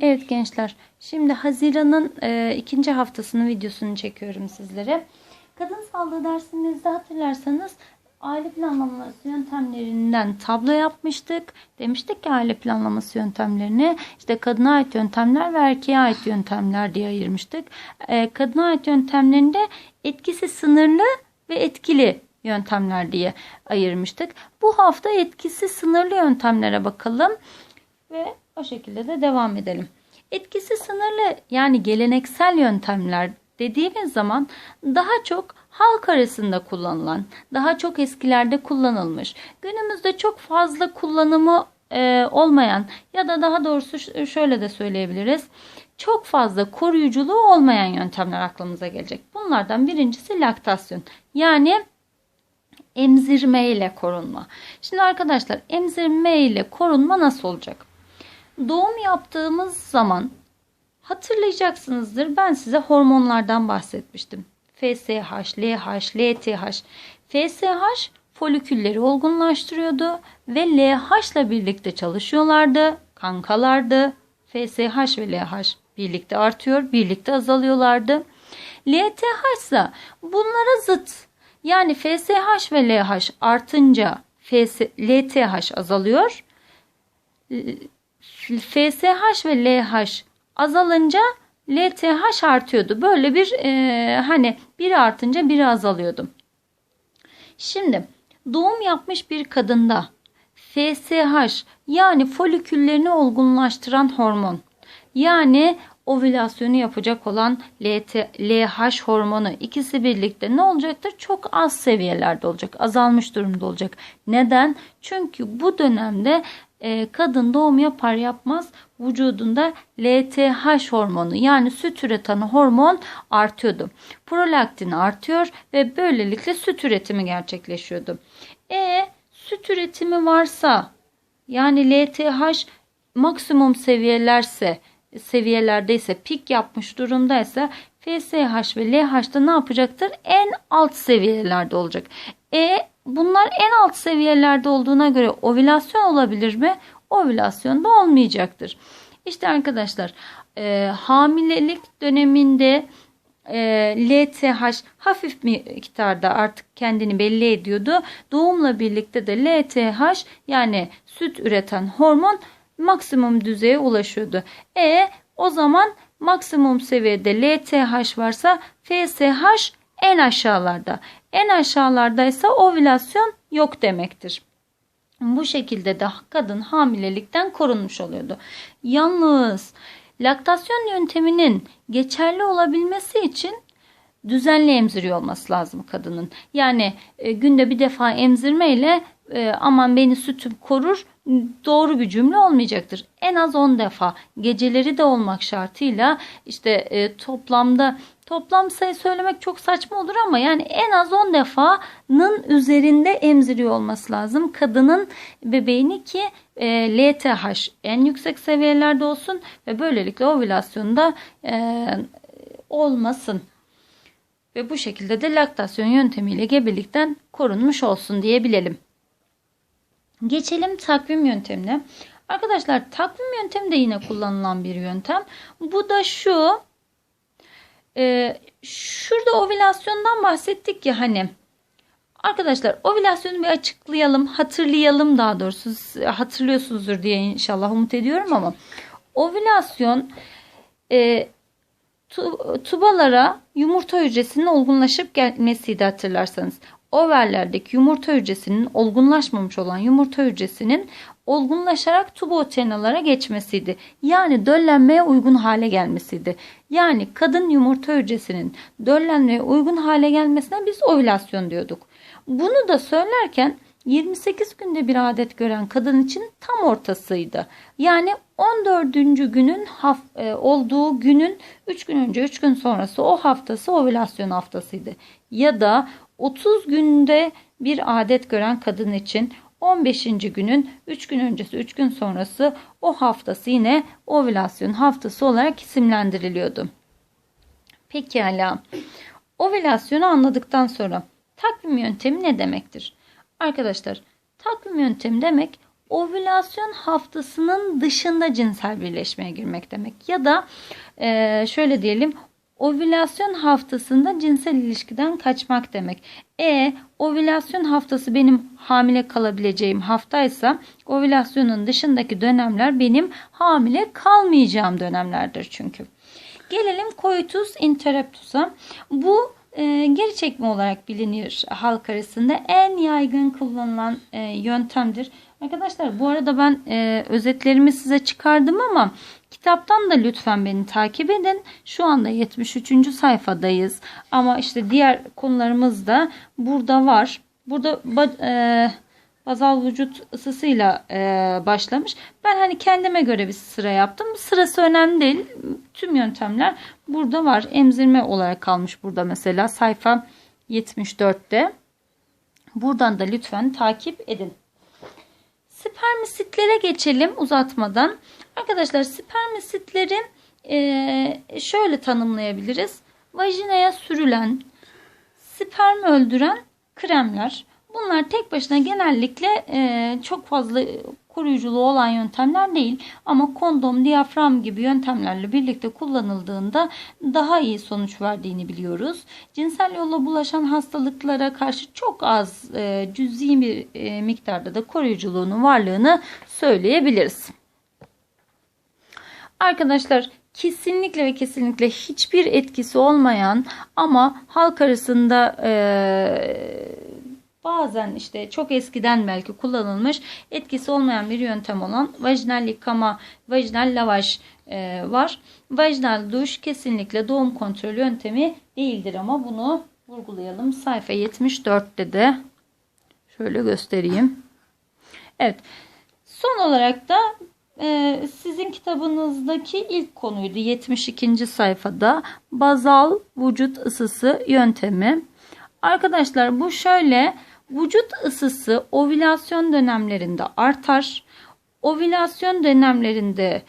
Evet gençler, şimdi Haziran'ın e, ikinci haftasının videosunu çekiyorum sizlere. Kadın sağlığı dersimizde hatırlarsanız aile planlaması yöntemlerinden tablo yapmıştık. Demiştik ki aile planlaması yöntemlerini işte kadına ait yöntemler ve erkeğe ait yöntemler diye ayırmıştık. E, kadına ait yöntemlerinde etkisi sınırlı ve etkili yöntemler diye ayırmıştık. Bu hafta etkisi sınırlı yöntemlere bakalım ve o şekilde de devam edelim. Etkisi sınırlı yani geleneksel yöntemler dediğimiz zaman daha çok halk arasında kullanılan, daha çok eskilerde kullanılmış, günümüzde çok fazla kullanımı e, olmayan ya da daha doğrusu şöyle de söyleyebiliriz. Çok fazla koruyuculuğu olmayan yöntemler aklımıza gelecek. Bunlardan birincisi laktasyon. Yani emzirme ile korunma. Şimdi arkadaşlar emzirme ile korunma nasıl olacak? Doğum yaptığımız zaman hatırlayacaksınızdır ben size hormonlardan bahsetmiştim. FSH, LH, LTH. FSH folikülleri olgunlaştırıyordu ve LH ile birlikte çalışıyorlardı. Kankalardı. FSH ve LH birlikte artıyor, birlikte azalıyorlardı. LTH ise bunlara zıt. Yani FSH ve LH artınca FS, LTH azalıyor. FSH ve LH azalınca LTH artıyordu. Böyle bir e, hani biri artınca biri azalıyordu. Şimdi doğum yapmış bir kadında FSH yani foliküllerini olgunlaştıran hormon yani ovülasyonu yapacak olan LT, LH hormonu ikisi birlikte ne olacaktır? Çok az seviyelerde olacak. Azalmış durumda olacak. Neden? Çünkü bu dönemde e, kadın doğum yapar yapmaz vücudunda LTH hormonu yani süt üreten hormon artıyordu. Prolaktin artıyor ve böylelikle süt üretimi gerçekleşiyordu. E süt üretimi varsa yani LTH maksimum seviyelerse seviyelerdeyse pik yapmış durumdaysa FSH ve LH'da ne yapacaktır? En alt seviyelerde olacak. E bunlar en alt seviyelerde olduğuna göre ovülasyon olabilir mi? Ovülasyon da olmayacaktır. İşte arkadaşlar e, hamilelik döneminde e, LTH hafif miktarda artık kendini belli ediyordu. Doğumla birlikte de LTH yani süt üreten hormon maksimum düzeye ulaşıyordu. E o zaman maksimum seviyede LTH varsa FSH en aşağılarda. En aşağılardaysa ovülasyon yok demektir. Bu şekilde de kadın hamilelikten korunmuş oluyordu. Yalnız laktasyon yönteminin geçerli olabilmesi için düzenli emziriyor olması lazım kadının. Yani e, günde bir defa emzirmeyle e, aman beni sütüm korur doğru bir cümle olmayacaktır. En az 10 defa geceleri de olmak şartıyla işte e, toplamda toplam sayı söylemek çok saçma olur ama yani en az 10 defanın üzerinde emziriyor olması lazım. Kadının bebeğini ki e, LTH en yüksek seviyelerde olsun ve böylelikle ovülasyonda e, olmasın. Ve bu şekilde de laktasyon yöntemiyle gebelikten korunmuş olsun diyebilelim. Geçelim takvim yöntemine. Arkadaşlar takvim yöntemi de yine kullanılan bir yöntem. Bu da şu. E, şurada ovülasyondan bahsettik ya hani. Arkadaşlar ovülasyonu bir açıklayalım, hatırlayalım daha doğrusu. Hatırlıyorsunuzdur diye inşallah umut ediyorum ama ovülasyon e, tubalara yumurta hücresinin olgunlaşıp gelmesiydi hatırlarsanız overlerdeki yumurta hücresinin olgunlaşmamış olan yumurta hücresinin olgunlaşarak tubotenalara geçmesiydi. Yani döllenmeye uygun hale gelmesiydi. Yani kadın yumurta hücresinin döllenmeye uygun hale gelmesine biz ovülasyon diyorduk. Bunu da söylerken 28 günde bir adet gören kadın için tam ortasıydı. Yani 14. günün e, olduğu günün 3 gün önce 3 gün sonrası o haftası ovülasyon haftasıydı. Ya da 30 günde bir adet gören kadın için 15. günün 3 gün öncesi 3 gün sonrası o haftası yine ovülasyon haftası olarak isimlendiriliyordu. Pekala. Ovülasyonu anladıktan sonra takvim yöntemi ne demektir? Arkadaşlar takvim yöntemi demek ovülasyon haftasının dışında cinsel birleşmeye girmek demek. Ya da e, şöyle diyelim ovülasyon haftasında cinsel ilişkiden kaçmak demek. E ovülasyon haftası benim hamile kalabileceğim haftaysa ovülasyonun dışındaki dönemler benim hamile kalmayacağım dönemlerdir çünkü. Gelelim coitus interruptus'a. Bu e, geri çekme olarak bilinir halk arasında en yaygın kullanılan e, yöntemdir. Arkadaşlar bu arada ben e, özetlerimi size çıkardım ama kitaptan da lütfen beni takip edin. Şu anda 73. sayfadayız ama işte diğer konularımız da burada var. Burada e, bazal vücut ısısıyla e, başlamış. Ben hani kendime göre bir sıra yaptım. Sırası önemli değil. Tüm yöntemler burada var. Emzirme olarak kalmış burada mesela sayfa 74'te. Buradan da lütfen takip edin. Spermisitlere geçelim uzatmadan. Arkadaşlar spermisitleri e, şöyle tanımlayabiliriz. Vajinaya sürülen, sperm öldüren kremler. Bunlar tek başına genellikle e, çok fazla koruyuculuğu olan yöntemler değil ama kondom, diyafram gibi yöntemlerle birlikte kullanıldığında daha iyi sonuç verdiğini biliyoruz. Cinsel yolla bulaşan hastalıklara karşı çok az e, cüzi bir e, miktarda da koruyuculuğunun varlığını söyleyebiliriz. Arkadaşlar kesinlikle ve kesinlikle hiçbir etkisi olmayan ama halk arasında e, bazen işte çok eskiden belki kullanılmış etkisi olmayan bir yöntem olan vajinal yıkama, vajinal lavaj e, var. Vajinal duş kesinlikle doğum kontrolü yöntemi değildir ama bunu vurgulayalım. Sayfa 74'te de şöyle göstereyim. Evet. Son olarak da e, sizin kitabınızdaki ilk konuydu 72. sayfada bazal vücut ısısı yöntemi. Arkadaşlar bu şöyle Vücut ısısı ovülasyon dönemlerinde artar. Ovülasyon dönemlerinde